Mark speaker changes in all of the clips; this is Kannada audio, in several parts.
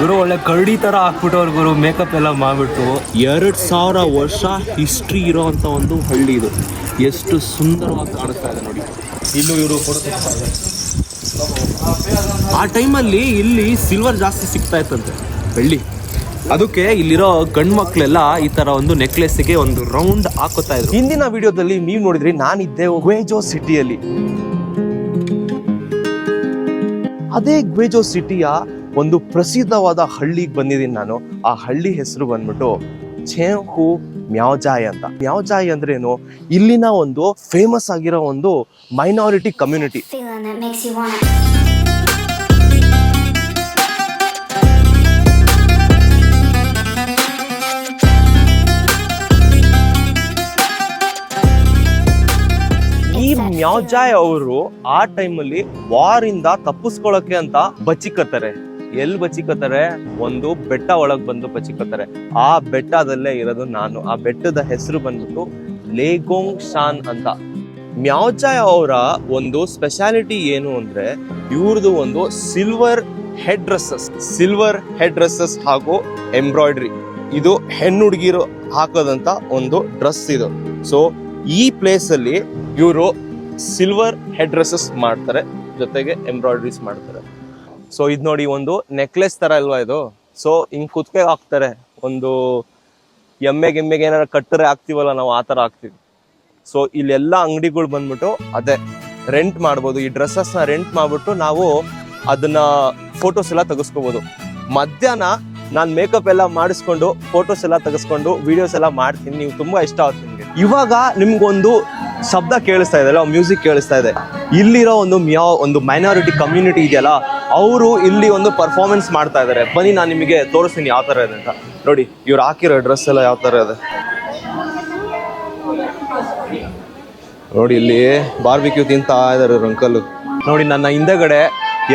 Speaker 1: ಗುರು ಒಳ್ಳೆ ಕರಡಿ ತರ ಹಾಕ್ಬಿಟ್ಟವ್ರು ಗುರು ಮೇಕಪ್ ಎಲ್ಲ ಮಾಡ್ಬಿಟ್ಟು. ಎರಡ್ ಸಾವಿರ ವರ್ಷ ಹಿಸ್ಟ್ರಿ ಇರೋಂತ ಒಂದು ಹಳ್ಳಿ ಇದು. ಎಷ್ಟು ಸುಂದರವಾಗಿ ಕಾಣಿಸ್ತಾ ಇದೆ ನೋಡಿ. ಇಲ್ಲೂ ಇವರು ಆ ಟೈಮಲ್ಲಿ ಇಲ್ಲಿ ಸಿಲ್ವರ್ ಜಾಸ್ತಿ ಸಿಗ್ತಾ ಇತ್ತಂತೆ ಬೆಳ್ಳಿ ಅದಕ್ಕೆ ಇಲ್ಲಿರೋ ಗಂಡು ಮಕ್ಕಳೆಲ್ಲ ಈ ತರ ಒಂದು ನೆಕ್ಲೆಸ್ಗೆ ಒಂದು ರೌಂಡ್ ಹಾಕೋತಾ ಇದ್ರು. ಹಿಂದಿನ ವಿಡಿಯೋದಲ್ಲಿ ನೀವು ನೋಡಿದ್ರಿ, ನಾನಿದ್ದೆ ಗ್ವೇಜೋ ಸಿಟಿಯಲ್ಲಿ ಅದೇ ಗ್ವೇಜೋ ಸಿಟಿಯ ಒಂದು ಪ್ರಸಿದ್ಧವಾದ ಹಳ್ಳಿಗೆ ಬಂದಿದ್ದೀನಿ ನಾನು. ಆ ಹಳ್ಳಿ ಹೆಸರು ಬಂದ್ಬಿಟ್ಟು ಛೇಹು ಮ್ಯಾವ್ಜಾಯ್ ಅಂತ. ಮ್ಯಾವ್ಜಾಯ್ ಅಂದ್ರೇನು? ಇಲ್ಲಿನ ಒಂದು ಫೇಮಸ್ ಆಗಿರೋ ಒಂದು ಮೈನಾರಿಟಿ ಕಮ್ಯುನಿಟಿ ಮ್ಯಾವ್ಜಾಯ್ ಅವರು ಆ ಟೈಮಲ್ಲಿ ವಾರ್ ಇಂದ ತಪ್ಪಿಸ್ಕೊಳಕ್ಕೆ ಅಂತ ಬಚ್ಚಿಕತ್ತಾರೆ. ಎಲ್ಲಿ ಬಚ್ಚಿಕೋತಾರೆ? ಒಂದು ಬೆಟ್ಟ ಒಳಗ್ ಬಂದು ಬಚ್ಚಿಕೋತಾರೆ. ಆ ಬೆಟ್ಟದಲ್ಲೇ ಇರೋದು ನಾನು. ಆ ಬೆಟ್ಟದ ಹೆಸರು ಬಂದ್ಬಿಟ್ಟು ಲೇಗೋಂಗ್ ಶಾನ್ ಅಂತ. ಮ್ಯಾವ್ಚಾಯ್ ಅವರ ಒಂದು ಸ್ಪೆಷಾಲಿಟಿ ಏನು ಅಂದ್ರೆ ಇವ್ರದ್ದು ಒಂದು silver head dresses silver head dresses ಹಾಗೂ ಎಂಬ್ರಾಯ್ಡ್ರಿ. ಇದು ಹೆಣ್ಣು ಹುಡುಗಿರು ಹಾಕೋದಂತ ಒಂದು ಡ್ರೆಸ್ ಇದು. ಸೊ, ಈ ಪ್ಲೇಸ್ ಅಲ್ಲಿ ಇವರು ಸಿಲ್ವರ್ ಹೆಡ್ ಡ್ರೆಸ್ಸಸ್ ಮಾಡ್ತಾರೆ. ಜೊತೆಗೆ ಎಂಬ್ರಾಯ್ಡ್ರೀಸ್ ಮಾಡ್ತಾರೆ. ಸೊ ಇದು ನೋಡಿ ಒಂದು ನೆಕ್ಲೆಸ್ ತರ ಅಲ್ವಾ ಇದು? ಸೊ ಹಿಂಗ್ ಕುತ್ಕೆ ಹಾಕ್ತಾರೆ. ಒಂದು ಎಮ್ಮೆ ಗೆಮ್ಮೆಗೆ ಏನಾರ ಕಟ್ಟರೆ ಹಾಕ್ತಿವಲ್ಲ ನಾವು ಆ ಥರ ಹಾಕ್ತಿವಿ. ಸೊ ಇಲ್ಲೆಲ್ಲ ಅಂಗಡಿಗಳು ಬಂದ್ಬಿಟ್ಟು ಅದೇ ರೆಂಟ್ ಮಾಡ್ಬೋದು. ಈ ಡ್ರೆಸ್ಸಸ್ನ ರೆಂಟ್ ಮಾಡ್ಬಿಟ್ಟು ನಾವು ಅದನ್ನ ಫೋಟೋಸ್ ಎಲ್ಲ ತೆಗೆಸ್ಕೋಬೋದು. ಮಧ್ಯಾಹ್ನ ನಾನು ಮೇಕಪ್ ಎಲ್ಲ ಮಾಡಿಸ್ಕೊಂಡು ಫೋಟೋಸ್ ಎಲ್ಲ ತೆಗೆಸ್ಕೊಂಡು ವಿಡಿಯೋಸ್ ಎಲ್ಲ ಮಾಡ್ತೀನಿ. ನೀವು ತುಂಬಾ ಇಷ್ಟ ಆಗುತ್ತೆ ಇವಾಗ ನಿಮ್ಗೊಂದು ಶಬ್ದ ಕೇಳಿಸ್ತಾ ಇದೆ ಅಲ್ಲ ಮ್ಯೂಸಿಕ್ ಕೇಳಿಸ್ತಾ ಇದೆ. ಇಲ್ಲಿರೋ ಒಂದು ಮ್ಯಾವ್ ಒಂದು ಮೈನಾರಿಟಿ ಕಮ್ಯುನಿಟಿ ಇದೆಯಲ್ಲ, ಅವರು ಇಲ್ಲಿ ಒಂದು ಪರ್ಫಾರ್ಮೆನ್ಸ್ ಮಾಡ್ತಾ ಇದ್ದಾರೆ ಬನ್ನಿ ನಾನು ನಿಮಗೆ ತೋರಿಸ್ತೀನಿ ಯಾವ ಥರ ಇದೆ ಅಂತ. ನೋಡಿ, ಇವ್ರು ಹಾಕಿರೋ ಡ್ರೆಸ್ ಎಲ್ಲ ಯಾವ ಥರ ಇದೆ? ನೋಡಿ, ಇಲ್ಲಿ ಬಾರ್ಬಿಕ್ಯೂ ತಿಂತಾ ಇದಾರೆ ಅಂಕಲ್ ನೋಡಿ, ನನ್ನ ಹಿಂದೆಗಡೆ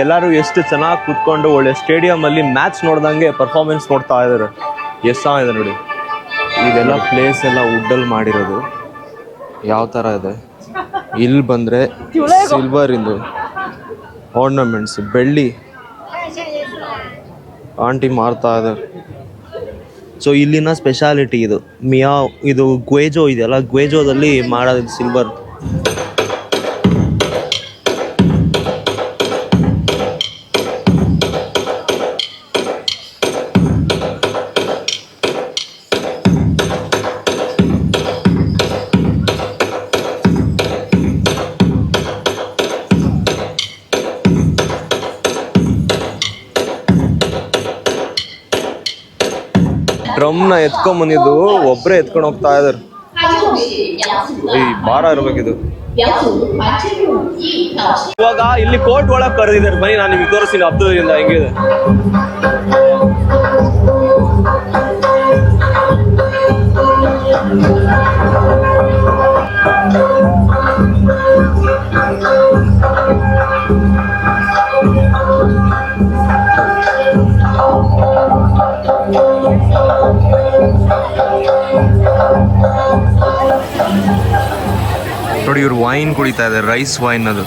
Speaker 1: ಎಲ್ಲರೂ ಎಷ್ಟು ಚೆನ್ನಾಗಿ ಕೂತ್ಕೊಂಡು ಒಳ್ಳೆ ಸ್ಟೇಡಿಯಂ ಅಲ್ಲಿ ಮ್ಯಾಚ್ ನೋಡ್ದಂಗೆ ಪರ್ಫಾರ್ಮೆನ್ಸ್ ನೋಡ್ತಾ ಇದ್ದಾರೆ ಎಷ್ಟು ಚೆನ್ನಾಗಿದೆ ನೋಡಿ. ಇದೆಲ್ಲ ಪ್ಲೇಸ್ ಎಲ್ಲ ವುಡ್ಡಲ್ಲಿ ಮಾಡಿರೋದು. ಯಾವ ಥರ ಇದೆ? ಇಲ್ಲಿ ಬಂದರೆ ಸಿಲ್ವರ್ ಇಂದು ಆರ್ನಮೆಂಟ್ಸ್ ಬೆಳ್ಳಿ. ಆಂಟಿ ಮಾರ್ತಾ ಇದ್ದಾರೆ. ಸೊ ಇಲ್ಲಿನ ಸ್ಪೆಷಾಲಿಟಿ ಇದು. ಮಿಯಾ ಇದು ಗ್ವೇಜೋ ಇದೆಯಲ್ಲ? ಗ್ವೇಜೋದಲ್ಲಿ ಮಾಡೋದು ಸಿಲ್ವರ್ ಎತ್ಕೊಂಡ್ ಬಂದಿದ್ದು, ಒಬ್ರೇ ಎತ್ಕೊಂಡು ಹೋಗ್ತಾ ಇದಾರೆ. ಈ ಭಾರ ಇರ್ಬೇಕಿದು. ಇವಾಗ ಇಲ್ಲಿ ಕೋರ್ಟ್ ಒಳಗ್ ಕರೆದಿದ್ದಾರೆ. ಬನ್ನಿ, ನಾನು ನಿಮ್ಗೆ ತೋರಿಸ್ತೀನಿ ಹಬ್ಬದಿಂದ ಹೆಂಗಿದೆ. ನೋಡಿ, ಇವ್ರು ವೈನ್ ಕುಡಿತಾ ಇದೆ ರೈಸ್ ವೈನ್ ಅದು.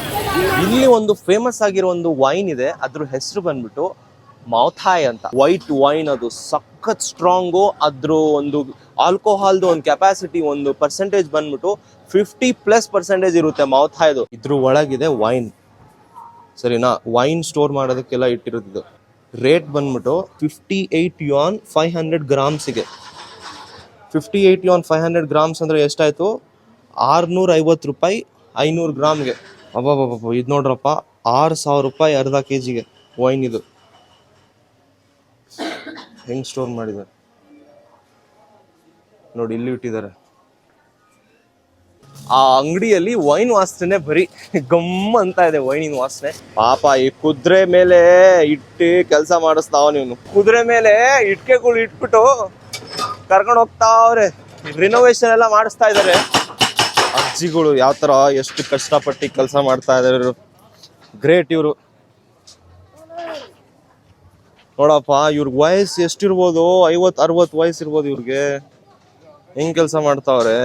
Speaker 1: ಇಲ್ಲಿ ಒಂದು ಫೇಮಸ್ ಆಗಿರೋ ಒಂದು ವೈನ್ ಇದೆ, ಅದ್ರ ಹೆಸರು ಬಂದ್ಬಿಟ್ಟು ಮೌಥಾಯ್ ಅಂತ. ವೈಟ್ ವೈನ್ ಅದು ಸಖತ್ ಸ್ಟ್ರಾಂಗು ಅದ್ರ ಒಂದು ಆಲ್ಕೋಹಾಲ್ದು ಒಂದು ಕೆಪಾಸಿಟಿ ಒಂದು ಪರ್ಸೆಂಟೇಜ್ ಬಂದ್ಬಿಟ್ಟು ಫಿಫ್ಟಿ ಪ್ಲಸ್ ಪರ್ಸೆಂಟೇಜ್ ಇರುತ್ತೆ ಮೌಥಾಯ್ದು ಇದ್ರ ಒಳಗಿದೆ ವೈನ್ ಸರಿನಾ? ವೈನ್ ಸ್ಟೋರ್ ಮಾಡೋದಕ್ಕೆಲ್ಲ ಇಟ್ಟಿರೋದು ರೇಟ್ ಬಂದ್ಬಿಟ್ಟು fifty eight and five hundred ಗ್ರಾಮ್ಸಿಗೆ fifty eighty one five hundred grams ಅಂದರೆ ಎಷ್ಟಾಯಿತು? ಆರುನೂರ ಐವತ್ತು ರೂಪಾಯಿ ಐನೂರು ಗ್ರಾಮ್ಗೆ. ಅಬ್ಬಬ್ಬಬ್ಬ ಇದು ನೋಡ್ರಪ್ಪ, ಆರು ಸಾವಿರ ರೂಪಾಯಿ ಅರ್ಧ ಕೆ ಜಿಗೆ ವೈನ್ ಇದು. ಹೆಂಗ್ ಸ್ಟೋರ್ ಮಾಡಿದ್ದಾರೆ ನೋಡಿ, ಇಲ್ಲಿ ಇಟ್ಟಿದ್ದಾರೆ. ಆ ಅಂಗಡಿಯಲ್ಲಿ ವೈನ್ ವಾಸನೆ ಬರೀ ಗಮ್ಮ ಅಂತ ಇದೆ, ವೈನಿನ ವಾಸನೆ. ಪಾಪ, ಈ ಕುದುರೆ ಮೇಲೆ ಇಟ್ಟು ಕೆಲಸ ಮಾಡಿಸ್ತಾವ ನೀವು ಕುದುರೆ ಮೇಲೆ ಇಟ್ಕೆಗಳು ಇಟ್ಬಿಟ್ಟು ಕರ್ಕೊಂಡು ಹೋಗ್ತಾ ಅವ್ರೆ. ರಿನೋವೇಶನ್ ಎಲ್ಲ ಮಾಡಿಸ್ತಾ ಇದ್ದಾರೆ ಅಜ್ಜಿಗಳು ಯಾವ ತರ ಎಷ್ಟು ಕಷ್ಟಪಟ್ಟು ಕೆಲಸ ಮಾಡ್ತಾ ಇದಾರೆ ಗ್ರೇಟ್ ಇವರು. ನೋಡಪ್ಪ, ಇವ್ರ ವಯಸ್ಸು ಎಷ್ಟಿರ್ಬೋದು? ಐವತ್ತು ಅರವತ್ತು ವಯಸ್ಸು ಇರ್ಬೋದು ಇವ್ರಿಗೆ. ಹೆಂಗ್ ಕೆಲಸ ಮಾಡ್ತಾವ್ರೆ?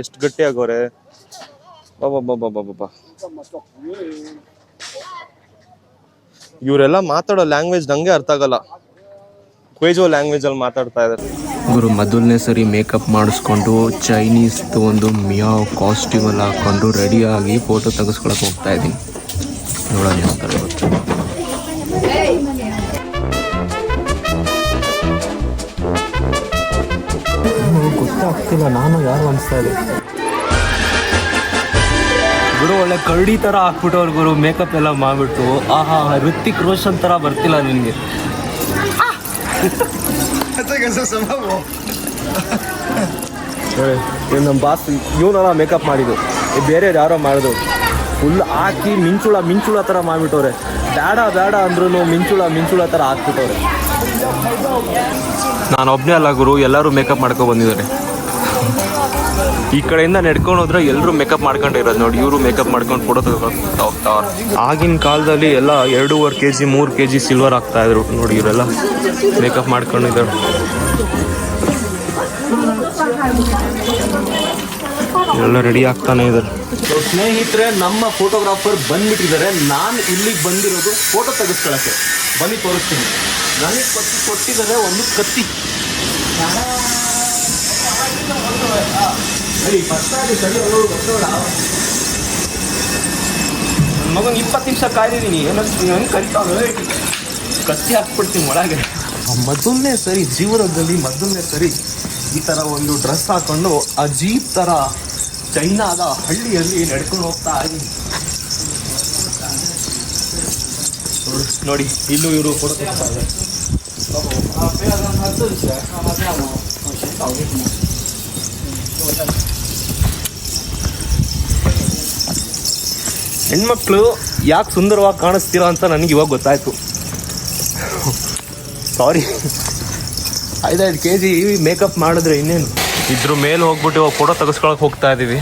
Speaker 1: ಎಷ್ಟು ಗಟ್ಟಿ ಆಗೋರೆ ಇವರೆಲ್ಲ ಮಾತಾಡೋ ಲ್ಯಾಂಗ್ವೇಜ್ ನಂಗೆ ಅರ್ಥ ಆಗಲ್ಲ. ಕ್ವೇಜೋ ಲ್ಯಾಂಗ್ವೇಜ್ ಅಲ್ಲಿ ಮಾತಾಡ್ತಾ ಇದ್ದಾರೆ
Speaker 2: ಗುರು ಮೊದಲನೇ ಸರಿ ಮೇಕಪ್ ಮಾಡಿಸ್ಕೊಂಡು ಚೈನೀಸ್ದು ಒಂದು ಮಿಯಾವ್ ಕಾಸ್ಟ್ಯೂಮ್ ಎಲ್ಲ ಹಾಕೊಂಡು ರೆಡಿಯಾಗಿ ಫೋಟೋ ತೆಗೆಸ್ಕೊಳಕ್ಕೆ ಹೋಗ್ತಾ ಇದ್ದೀನಿ. ನೋಡೋಣ ಹೇಳ್ತಾರೆ ಗೊತ್ತಾಗ್ತಿಲ್ಲ ನಾನು ಯಾರು ಅನಿಸ್ತಾ ಇದೆ? ಗುರು ಒಳ್ಳೆ ಕರಡಿ ಥರ ಹಾಕ್ಬಿಟ್ಟವ್ರು ಗುರು ಮೇಕಪ್ ಎಲ್ಲ ಮಾಡಿಬಿಟ್ಟು ಆಹಾ ಋತಿಕ್ ರೋಷನ್ ಥರ ಬರ್ತಿಲ್ಲ ನಿನಗೆ. ಇವ್ನು ನಮ್ಮ ಬಾಸ್ ಇವನಲ್ಲ ಮೇಕಪ್ ಮಾಡಿದ್ದು. ಬೇರೆ ಯಾರೋ ಮಾಡಿದ್ರು ಫುಲ್ ಹಾಕಿ ಮಿಂಚುಳ ಮಿಂಚುಳ ಥರ ಮಾಡಿಬಿಟ್ಟವ್ರೆ. ಬೇಡ ಬೇಡ ಅಂದ್ರೂ ಮಿಂಚುಳ ಮಿಂಚುಳ ಥರ ಹಾಕ್ಬಿಟ್ಟವ್ರೆ. ನಾನು ಒಬ್ಬನೇ ಅಲ್ಲ ಗುರು ಎಲ್ಲರೂ ಮೇಕಪ್ ಮಾಡ್ಕೊ ಬಂದಿದ್ದಾರೆ. ಈ ಕಡೆಯಿಂದ ನಡ್ಕೊಂಡು ಹೋದ್ರೆ ಎಲ್ಲರೂ ಮೇಕಪ್ ಮಾಡ್ಕೊಂಡಿರೋದು ನೋಡಿ, ಇವರು ಮೇಕಪ್ ಮಾಡ್ಕೊಂಡು ಫೋಟೋ ಹೋಗ್ತಾವ್ರೆ ಆಗಿನ ಕಾಲದಲ್ಲಿ ಎಲ್ಲ ಎರಡೂವರೆ ಕೆ ಜಿ ಮೂರು ಕೆ ಜಿ ಸಿಲ್ವರ್ ಆಗ್ತಾ ಇದ್ರು. ನೋಡಿ ಇವರೆಲ್ಲ ಮೇಕಪ್ ಮಾಡ್ಕೊಂಡಿದ್ದಾರೆ. ಎಲ್ಲ ರೆಡಿ ಆಗ್ತಾನೆ ಇದ್ದಾರೆ. ಸ್ನೇಹಿತರೆ, ನಮ್ಮ ಫೋಟೋಗ್ರಾಫರ್ ಬಂದ್ಬಿಟ್ಟಿದ್ದಾರೆ. ನಾನು ಇಲ್ಲಿಗೆ ಬಂದಿರೋದು ಫೋಟೋ ತೆಗೆಸ್ಕೊಳಕ್ಕೆ ಬನ್ನಿ, ತೋರಿಸ್ತೀನಿ. ನನಗೆ ಕತ್ತಿ ಕೊಟ್ಟಿದ್ದಾರೆ ಒಂದು ಕತ್ತಿ. ಮಗನ್ ಇಪ್ಪತ್ತು ನಿಮಿಷ ಕಾಯ್ದಿದ್ದೀನಿ ಏನಂತ ಹೆಂಗೆ. ಕರಿತಾವೆ ಕತ್ತಿ ಹಾಕ್ಬಿಡ್ತೀನಿ ಒಳಗೆ ಮೊದಲನೇ ಸರಿ ಜೀವನದಲ್ಲಿ ಮೊದಲನೇ ಸರಿ ಈ ಥರ ಒಂದು ಡ್ರೆಸ್ ಹಾಕೊಂಡು ಆ ಜೀಪ್ ಥರ ಚೈನಾದ ಹಳ್ಳಿಯಲ್ಲಿ ನಡ್ಕೊಂಡು ಹೋಗ್ತಾ ಇದ್ದೀನಿ. ನೋಡಿ- ನೋಡಿ ಇಲ್ಲೂ ಇವರು ಫೋಟೋ ತೆಗಿತಾ ಇದ್ದಾರೆ ಹೆಣ್ಮಕ್ಳು ಯಾಕೆ ಸುಂದರವಾಗಿ ಕಾಣಿಸ್ತೀರೋ ಅಂತ ನನಗೆ ಇವಾಗ ಗೊತ್ತಾಯಿತು. ಸಾರಿ ಐದೈದು ಕೆ ಜಿ ಮೇಕಪ್ ಮಾಡಿದ್ರೆ ಇನ್ನೇನು? ಇದ್ರ ಮೇಲೆ ಹೋಗ್ಬಿಟ್ಟು ಇವಾಗ ಫೋಟೋ ತೆಗೆಸ್ಕೊಳಕ್ಕೆ ಹೋಗ್ತಾ ಇದ್ದೀವಿ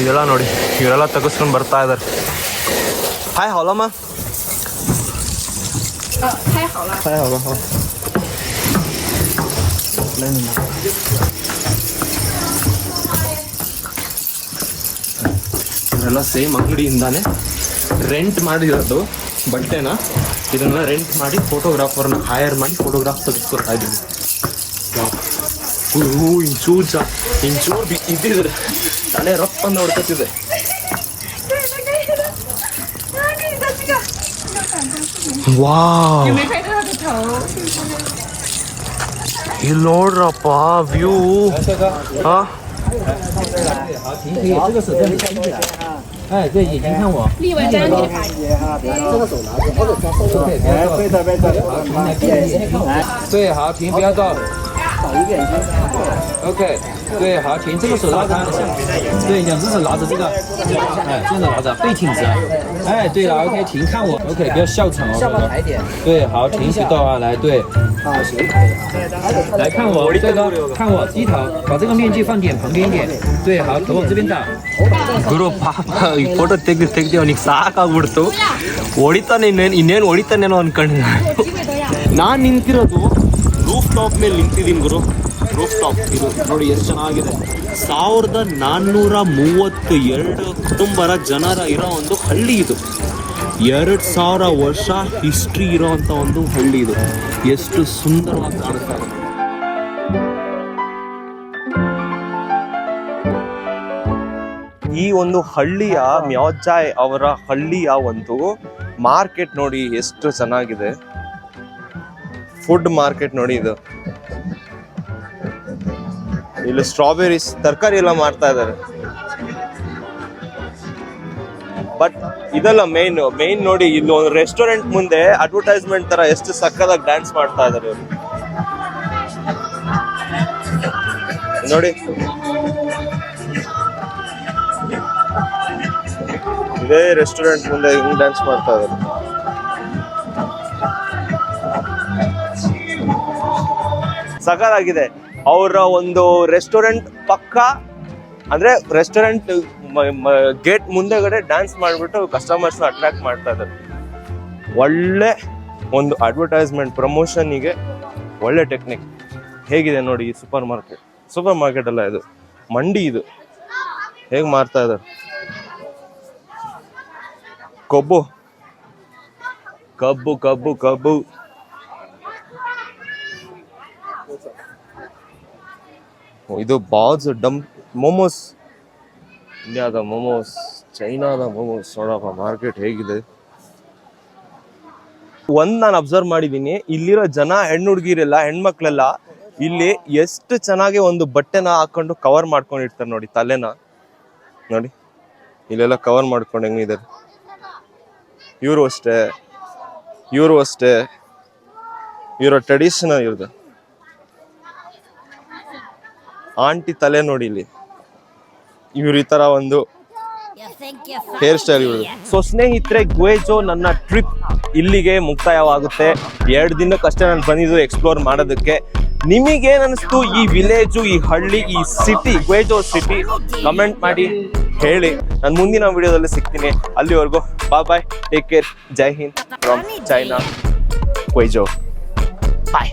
Speaker 2: ಇದೆಲ್ಲ ನೋಡಿ ಇವರೆಲ್ಲ ತೆಗೆಸ್ಕೊಂಡು ಬರ್ತಾ ಇದ್ದಾರೆ ಹಾಯ್ ಹಲಮ್ಮ
Speaker 3: ಹಾಯ್ ಹಲೋ
Speaker 2: ಹಾಯ್ ಹಲೋ ಎಲ್ಲ ಸೇಮ್ ಅಂಗಡಿಯಿಂದಾನೆ ರೆಂಟ್ ಮಾಡಿರೋದು ಬಟ್ಟೆನ. ಇದನ್ನು ರೆಂಟ್ ಮಾಡಿ ಫೋಟೋಗ್ರಾಫರ್ನ ಹೈಯರ್ ಮಾಡಿ ಫೋಟೋಗ್ರಾಫ್ ತೆಗೆದುಕೊಳ್ತಾ ಇದ್ದೀನಿ. ಹೂ ಇಂಚೂರು ಚ ಇಂಚೂರು ಇದ್ದಿದ್ರೆ ತಲೆ ರಪ್ಪ ಹೊಡ್ಕೊತಿದೆ.
Speaker 3: ವಾ ಇಲ್ಲಿ ನೋಡ್ರಪ್ಪ ವ್ಯೂ ಹಾಂ 哎，
Speaker 2: 对，
Speaker 3: 眼睛看我。立稳站立，
Speaker 2: 哈，这个手
Speaker 4: 拿着，这个手放
Speaker 3: 后边，来，背对背，好，
Speaker 4: 对，好，停，不要动。OK，对，好，停，这个手拉着，对，两只手拿着这个，哎，这样子拿着，背挺直。哎，对了，OK，停，看我，OK，不要笑场哦，下巴抬点。对，好，停，不动啊，来，对。来看我，这个看我，低头，把这个面具放点旁边一点。对，好，头往这边倒。
Speaker 2: ಗುರು ಪಾಪ ಈ ಫೋಟೋ ತೆಗ್ದು ತೆಗ್ದು ಅವನಿಗೆ ಸಾಕಾಗ್ಬಿಡ್ತು ಹೊಡಿತಾನೆ ಇನ್ನೇನು ಇನ್ನೇನು ಹೊಡಿತಾನೇನೋ ಅನ್ಕೊಂಡೆ ನಾನು ನಿಂತಿರೋದು roof top ಮೇಲೆ ನಿಂತಿದ್ದೀನಿ ಗುರು. ರೂಫ್ ಟಾಪ್ ಇದು ನೋಡಿ ಎಷ್ಟು ಚೆನ್ನಾಗಿದೆ. ಸಾವಿರದ ನಾನ್ನೂರ ಮೂವತ್ತು ಎರಡು ಕುಟುಂಬರ ಜನರ ಇರೋ ಒಂದು ಹಳ್ಳಿ ಇದು. ಎರಡು ಸಾವಿರ ವರ್ಷ ಹಿಸ್ಟ್ರಿ ಇರೋವಂಥ ಒಂದು ಹಳ್ಳಿ ಇದು. ಎಷ್ಟು ಸುಂದರವಾಗಿ ಕಾಣಿಸ್ತಾ ಇದೆ.
Speaker 1: ಈ ಒಂದು ಹಳ್ಳಿಯ ಮ್ಯಾಜಾಯ್ ಅವರ ಹಳ್ಳಿಯ ಒಂದು ಮಾರ್ಕೆಟ್ ನೋಡಿ ಎಷ್ಟು ಚೆನ್ನಾಗಿದೆ. ಫುಡ್ ಮಾರ್ಕೆಟ್ ನೋಡಿ ಇದು. ಇಲ್ಲಿ ಸ್ಟ್ರಾಬೆರೀಸ್ ತರಕಾರಿ ಎಲ್ಲ ಮಾಡ್ತಾ ಇದ್ದಾರೆ. ಬಟ್ ಇದೆಲ್ಲ ಮೇನ್ ಮೇನ್ ನೋಡಿ ಇಲ್ಲಿ ಒಂದು ರೆಸ್ಟೋರೆಂಟ್ ಮುಂದೆ ಅಡ್ವರ್ಟೈಸ್ಮೆಂಟ್ ತರ ಎಷ್ಟು ಸಕ್ಕದಾಗ ಡ್ಯಾನ್ಸ್ ಮಾಡ್ತಾ ಇದಾರೆ ಇವರು. ನೋಡಿ. ಇದೇ ರೆಸ್ಟೋರೆಂಟ್ ಮುಂದೆ ಹಿಂಗ್ ಡ್ಯಾನ್ಸ್ ಮಾಡ್ತಾ ಇದ್ದಾರೆ. ಸಕಲಾಗಿದೆ ಅವರ ಒಂದು ರೆಸ್ಟೋರೆಂಟ್ ಪಕ್ಕ, ಅಂದ್ರೆ ರೆಸ್ಟೋರೆಂಟ್ ಗೇಟ್ ಮುಂದೆಗಡೆ ಡ್ಯಾನ್ಸ್ ಮಾಡಿಬಿಟ್ಟು ಕಸ್ಟಮರ್ಸ್ನ ಅಟ್ರಾಕ್ಟ್ ಮಾಡ್ತಾ ಇದ್ದಾರೆ. ಒಳ್ಳೆ ಒಂದು ಅಡ್ವರ್ಟೈಸ್ಮೆಂಟ್ ಪ್ರಮೋಷನಿಗೆ ಒಳ್ಳೆ ಟೆಕ್ನಿಕ್ ಹೇಗಿದೆ ನೋಡಿ ಈ ಸೂಪರ್ ಮಾರ್ಕೆಟ್ ಸೂಪರ್ ಮಾರ್ಕೆಟ್ ಅಲ್ಲ ಇದು. ಮಂಡಿ ಇದು. ಹೇಗೆ ಮಾರ್ತಾ ಇದ್ದಾರೆ? ಕೊಬ್ಬು. ಕಬ್ಬು ಕಬ್ಬು ಕಬ್ಬು. ಇದು ಬಾಲ್ಸ್ ಡಮ್ ಮೊಮೋಸ್. ಇಂಡಿಯಾದ ಮೊಮೋಸ್? ಚೈನಾದ ಮೊಮೋಸ್ ನೋಡಪ್ಪ, ಮಾರ್ಕೆಟ್ ಹೇಗಿದೆ. ಒಂದ್ ನಾನು ಅಬ್ಸರ್ವ್ ಮಾಡಿದೀನಿ. ಇಲ್ಲಿರೋ ಜನ, ಹೆಣ್ಣು ಹುಡುಗಿರೆಲ್ಲ, ಹೆಣ್ಮಕ್ಳೆಲ್ಲ ಇಲ್ಲಿ ಎಷ್ಟು ಚೆನ್ನಾಗಿ ಒಂದು ಬಟ್ಟೆನ ಹಾಕೊಂಡು ಕವರ್ ಮಾಡ್ಕೊಂಡಿರ್ತಾರೆ ನೋಡಿ, ತಲೆನ. ನೋಡಿ, ಇಲ್ಲೆಲ್ಲ ಕವರ್ ಮಾಡ್ಕೊಂಡು ಹೆಂಗಿದ್ದಾರೆ. ಇವರು ಅಷ್ಟೇ. ಇವರು ಅಷ್ಟೇ. ಇವರ ಟ್ರೆಡಿಷನಲ್ ಇವ್ರದ್ದು ಆಂಟಿ ತಲೆ ನೋಡಿ ಇಲ್ಲಿ. ಇವ್ರು ಈ ತರ ಒಂದು ಹೇರ್ ಸ್ಟೈಲ್ ಸೊ ಸ್ನೇಹಿತರೆ ಗುವೇಜೋ ನನ್ನ ಟ್ರಿಪ್ ಇಲ್ಲಿಗೆ ಮುಕ್ತಾಯವಾಗುತ್ತೆ. ಎರಡು ದಿನಕ್ಕಷ್ಟೇ ನಾನು ಬಂದಿದ್ದು ಎಕ್ಸ್ಪ್ಲೋರ್ ಮಾಡೋದಕ್ಕೆ. ನಿಮಗೇನಿಸ್ತು ಈ ವಿಲೇಜು ಈ ಹಳ್ಳಿ, ಈ ಸಿಟಿ ಗುವೇಜೋ ಸಿಟಿ ಕಮೆಂಟ್ ಮಾಡಿ, ಹೇಳಿ. ನಾನು ಮುಂದಿನ ವಿಡಿಯೋದಲ್ಲಿ ಸಿಗ್ತೀನಿ. ಅಲ್ಲಿವರೆಗೂ bye bye take care Jai Hind from China Guizhou bye